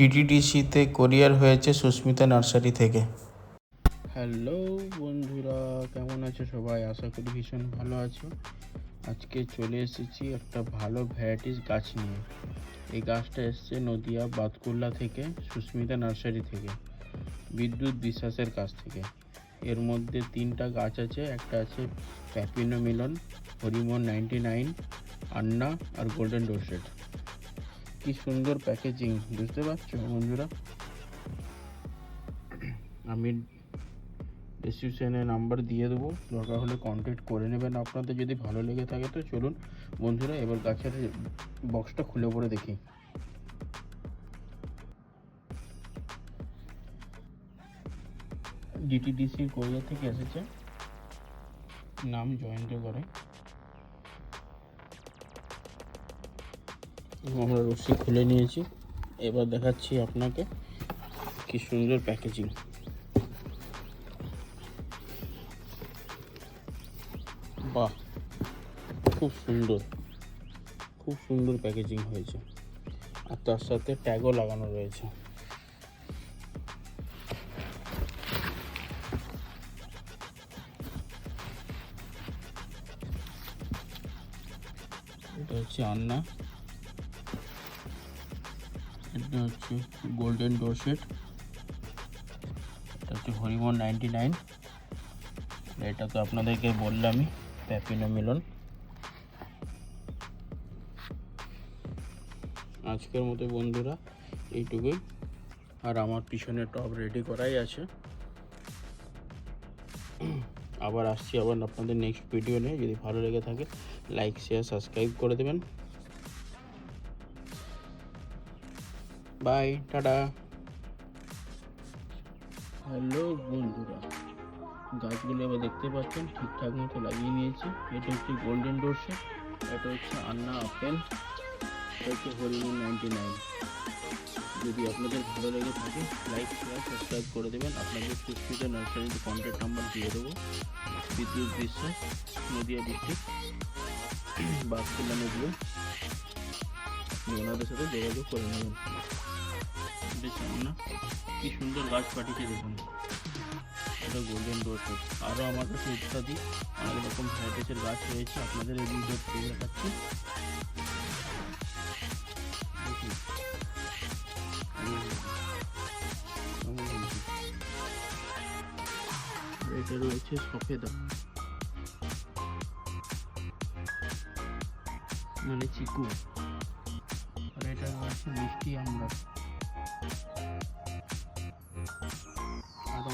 ডিটিডিসিতে কোরিয়ার হয়েছে সুস্মিতা নার্সারি থেকে। হ্যালো বন্ধুরা, কেমন আছো সবাই? আশা করি ভীষণ ভালো আছো। আজকে চলে এসেছি একটা ভালো ভ্যারাইটিস গাছ নিয়ে। এই গাছটা এসছে নদিয়া বাতকুল্লা থেকে, সুস্মিতা নার্সারি থেকে, বিদ্যুৎ বিশ্বাসের কাছ থেকে। এর মধ্যে তিনটা গাছ আছে, একটা আছে প্যাপিনো মিলন হরিমন নাইনটি নাইন, আন্না আর গোল্ডেন ডোরসেট কি সুন্দর প্যাকেজিং বুঝতে পারছ বন্ধুরা? আমি ডিসক্রিপশানে নাম্বার দিয়ে দেবো, দরকার হলে কন্ট্যাক্ট করে নেবেন আপনাদের যদি ভালো লেগে থাকে তো চলুন। বন্ধুরা, এবার গাছের বক্সটা খুলে পড়ে দেখি। ডিটিডিসি কোরিয়া থেকে এসেছে। নাম জয়েন্ট করে। আমরা রশি খুলে নিয়েছি। এবার দেখাচ্ছি আপনাকে কি সুন্দর প্যাকেজিং। বাহ, খুব সুন্দর। খুব সুন্দর প্যাকেজিং হয়েছে। আর তার সাথে ট্যাগও লাগানো রয়েছে। এটা হচ্ছে আন্না। এটা হচ্ছে গোল্ডেন ডোরসেট এটা হচ্ছে হরিমন নাইনটি নাইন এটা তো আপনাদেরকে বললামই প্যাপিনো মিলন আজকের মতো বন্ধুরা, এইটুকুই। আর আমার পিছনে টপ রেডি করাই আছে। আবার আসছি আবার আপনাদের নেক্সট ভিডিও নিয়ে। যদি ভালো লেগে থাকে লাইক শেয়ার সাবস্ক্রাইব করে দেবেন। By, tata. হ্যালো বন্ধুরা, গাছগুলো এবার দেখতে পাচ্ছেন, ঠিকঠাক মতো লাগিয়ে নিয়েছি। এটা হচ্ছে গোল্ডেন ডোরসে এটা হচ্ছে আন্না আপেল এটা হচ্ছে হরিমন নাইনটি নাইন যদি আপনাদের ভালো লেগে থাকে লাইক শেয়ার সাবস্ক্রাইব করে দেবেন। আপনাদের সুস্মিতা নার্সারিতে কন্ট্যাক্ট নাম্বার দিয়ে দেবো। বিদ্যুৎ বিশ্বাস নদিয়া ডিস্ট্রিক্ট বাসকুল্লা নদীয়া আপনি ওনাদের সাথে যোগাযোগ করে নেবেন। বেশ না। কি সুন্দর গাছ পাঠিয়েছে দেখুন। এটা গোল্ডেন রোড আরও আমার কাছে ইত্যাদি অনেক রকম ভ্যারাইটিসের গাছ রয়েছে। আপনাদের এই ভিডিও থেকে দেখাচ্ছি। এটা রয়েছে সফেদা। মানে চিকু। আর এটা রয়েছে মিষ্টি আমরা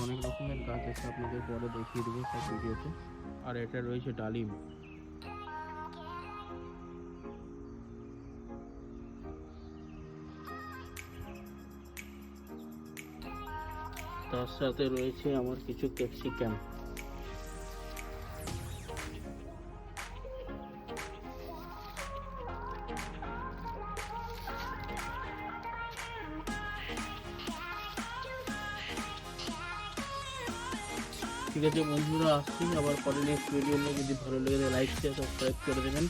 অনেক রকমের গাছ আছে, আপনাদের পরে দেখিয়ে দেবো সব ভিডিওতে। আর এটা রয়েছে ডালিম। তার সাথে রয়েছে আমার কিছু ক্যাপসিকাম। ঠিক আছে বন্ধুরা, আসছি। আবার পরে নেক্সট ভিডিও নিয়ে যদি ভালো লেগে লাইক শেয়ার সাবস্ক্রাইব করে দেবেন।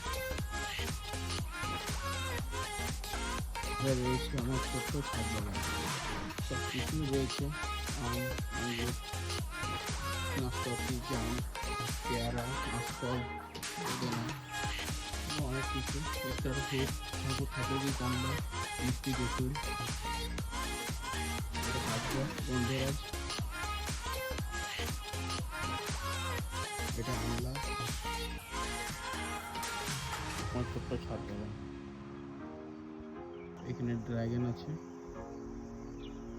রয়েছে আমার ছোট্ট সব কিছুই রয়েছে। আম, আঙ্গুর নাশপাতি জাম, পেয়ারা অনেক কিছু। ফুল ঠাকুর ঠাকুরি কমলা মিষ্টি ভাগ্য আমার ছোট্ট দেবেন। এখানে ড্রাগন আছে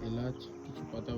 এলাচ কিছু পাতা